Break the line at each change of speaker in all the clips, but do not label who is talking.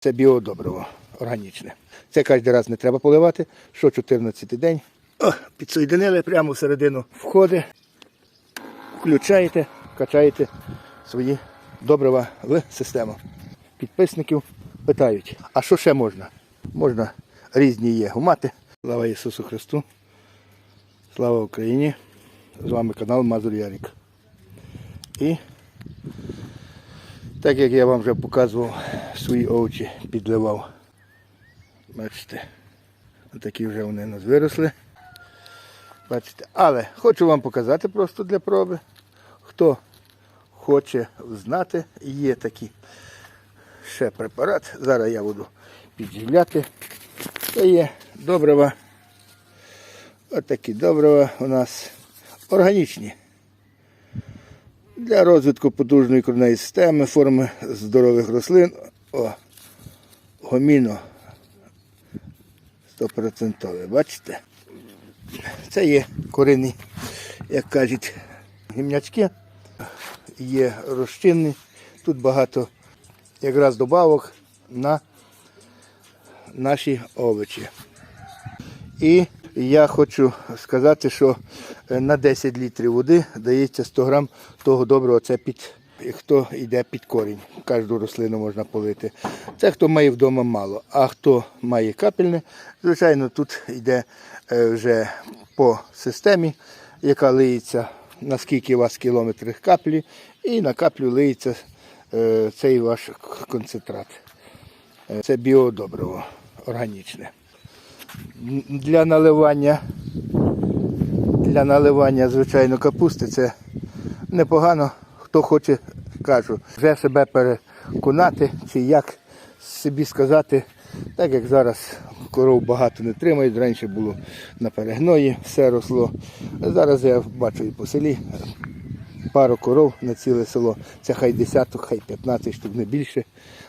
Це біодобриво органічне. Це кожен раз не треба поливати. Що 14 день. О, підсоєдинили прямо всередину входи. Включаєте, качаєте свої добрива в систему. Підписників питають, а що ще можна? Можна різні є гумати. Слава Ісусу Христу! Слава Україні! З вами канал Мазур Ярік. І так як я вам вже показував, свої овочі підливав. Бачите, такі вже вони нас виросли. Бачите, але хочу вам показати просто для проби. Хто хоче знати, є такий ще препарат. Зараз я буду підживляти. Це є добрива. Ось такі добрива у нас органічні. Для розвитку потужної коренної системи, форми здорових рослин. О, гоміно 100%. Бачите? Це є корінні, як кажуть, гімнячки, є розчинні. Тут багато якраз добавок на наші овочі. І я хочу сказати, що е, на 10 літрів води дається 100 грам того доброго, це під хто йде під корінь. Кожну рослину можна полити. Це хто має вдома мало. А хто має капельне, звичайно, тут йде е, вже по системі, яка лиється, наскільки у вас кілометрів каплі, і на каплю лиється е, цей ваш концентрат. Це біодобриво органічне. Для наливання, для наливання, звичайно, капусти це непогано. Хто хоче, кажу, вже себе переконати, чи як собі сказати, так як зараз коров багато не тримають, раніше було на перегної, все росло. Зараз я бачу і по селі пару коров на ціле село. Це хай десяток, хай 15 штук, не більше.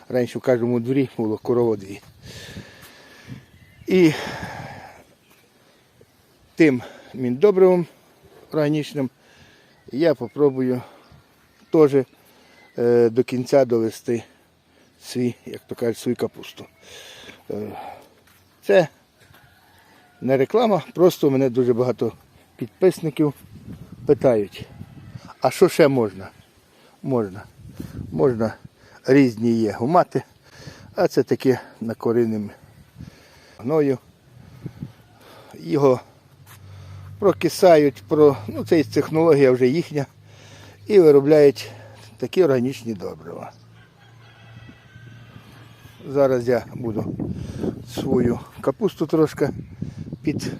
Раніше в кожному дворі було корова дві. І тим міндобривом органічним я попробую теж е, до кінця довести свій, як то кажуть, свою капусту. Е, це не реклама, просто мене дуже багато підписників питають, а що ще можна? Можна. Можна різні є гумати, а це таке накоринним гною. Його прокисають, про, ну це технологія вже їхня, і виробляють такі органічні добрива. Зараз я буду свою капусту трошки під,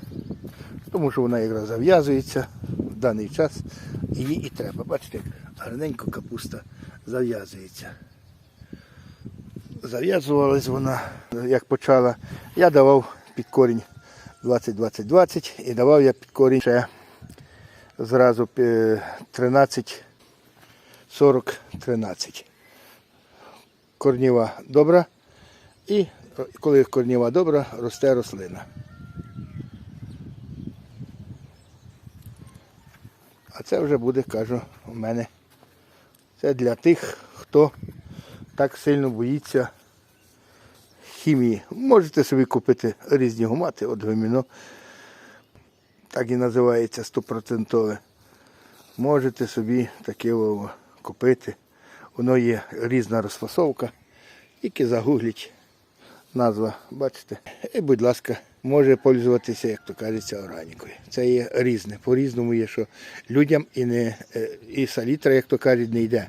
тому що вона якраз зав'язується в даний час. Її і треба. Бачите, гарненько капуста зав'язується. Зав'язувалась вона, як почала. Я давав під корінь 20-20-20 і давав я під корінь ще зразу е, 13 40-13. Корніва добра. І коли корніва добра, росте рослина. А це вже буде, кажу, у мене. Це для тих, хто так сильно боїться хімії. Можете собі купити різні гумати, от гоміно, так і називається стопроцентове. Можете собі таке о, купити. Воно є різна розфасовка. Тільки загугліть назва, бачите. І, будь ласка, може пользуватися, як то кажеться, органікою. Це є різне. По-різному є, що людям і не е, і салітра, як то кажуть, не йде.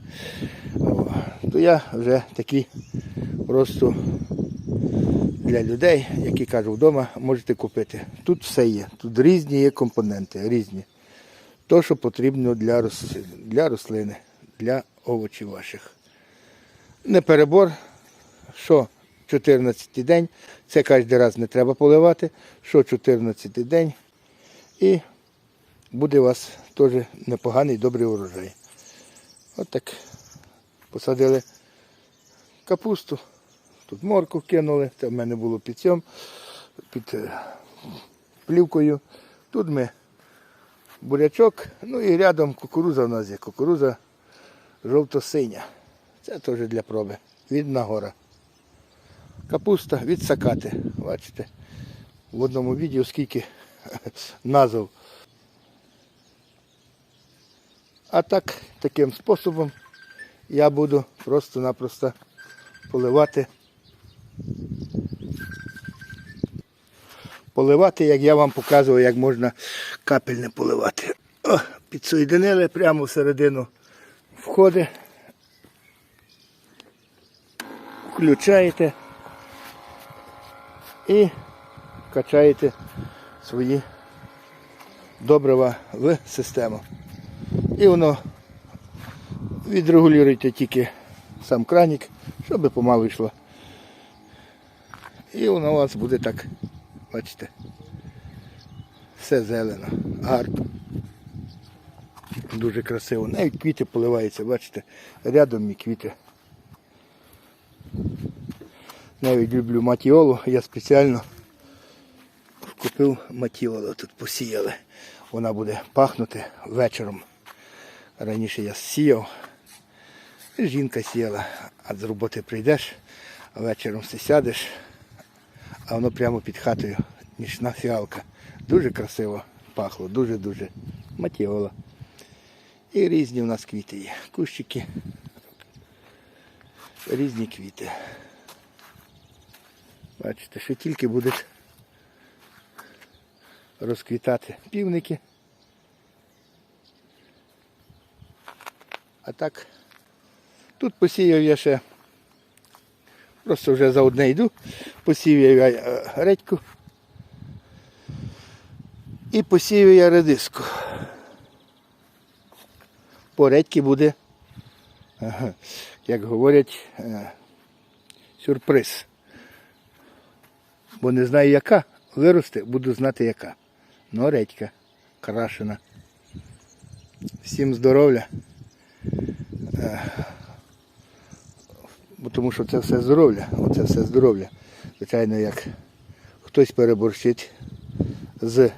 То я вже такі просто для людей, які кажуть, вдома можете купити. Тут все є. Тут різні є компоненти, різні. То, що потрібно для, рос... для рослини, для овочів ваших. Не перебор, що 14 день, це кожен раз не треба поливати, що 14 день. І буде у вас теж непоганий добрий урожай. От так посадили капусту, тут морку кинули, це в мене було під цьом, під е, плівкою. Тут ми бурячок, ну і рядом кукуруза в нас є. Кукуруза жовто-синя. Це теж для проби. Відна гора. Капуста від сакати. Бачите, в одному відео скільки назв. А так, таким способом я буду просто-напросто поливати. Поливати, як я вам показував, як можна капельне поливати. О, підсоєдинили прямо всередину входи. Включаєте і качаєте свої добрива в систему. І воно відрегулюєте тільки сам кранік, щоб помалу йшло. І воно у вас буде так, бачите, все зелено, гарно. Дуже красиво. Навіть квіти поливаються, бачите, рядом і квіти. Навіть люблю матіолу, я спеціально купив матіолу, тут посіяли. Вона буде пахнути вечором. Раніше я сіяв, жінка сіяла, а з роботи прийдеш, а вечором все сядеш, а воно прямо під хатою, нічна фіалка. Дуже красиво пахло, дуже-дуже. Матіола. І різні у нас квіти є. Кущики. Різні квіти. Бачите, що тільки будуть розквітати півники. А так, тут посіяв я ще, просто вже за одне йду, посіяв я е, редьку і посіяв я редиску. По редьки буде, як говорять, е, сюрприз. Бо не знаю яка, виросте, буду знати яка. Ну, редька, крашена. Всім здоров'я. Тому що це все здоров'я. Оце все здоров'я. Звичайно, як хтось переборщить з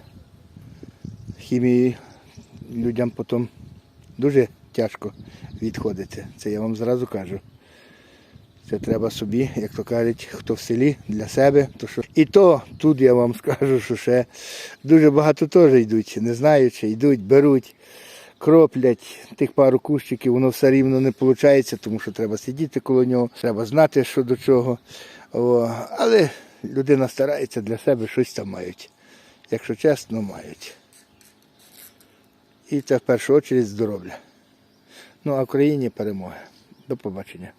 хімією, людям потім дуже тяжко відходити. Це я вам зразу кажу. Це треба собі, як то кажуть, хто в селі для себе. То що... І то тут я вам скажу, що ще дуже багато теж йдуть, не знаю, чи йдуть, беруть, кроплять тих пару кущиків, воно все рівно не виходить, тому що треба сидіти коло нього, треба знати, що до чого. О, але людина старається для себе щось там мають. Якщо чесно, мають. І це в першу чергу здоров'я. Ну а в країні перемоги. До побачення.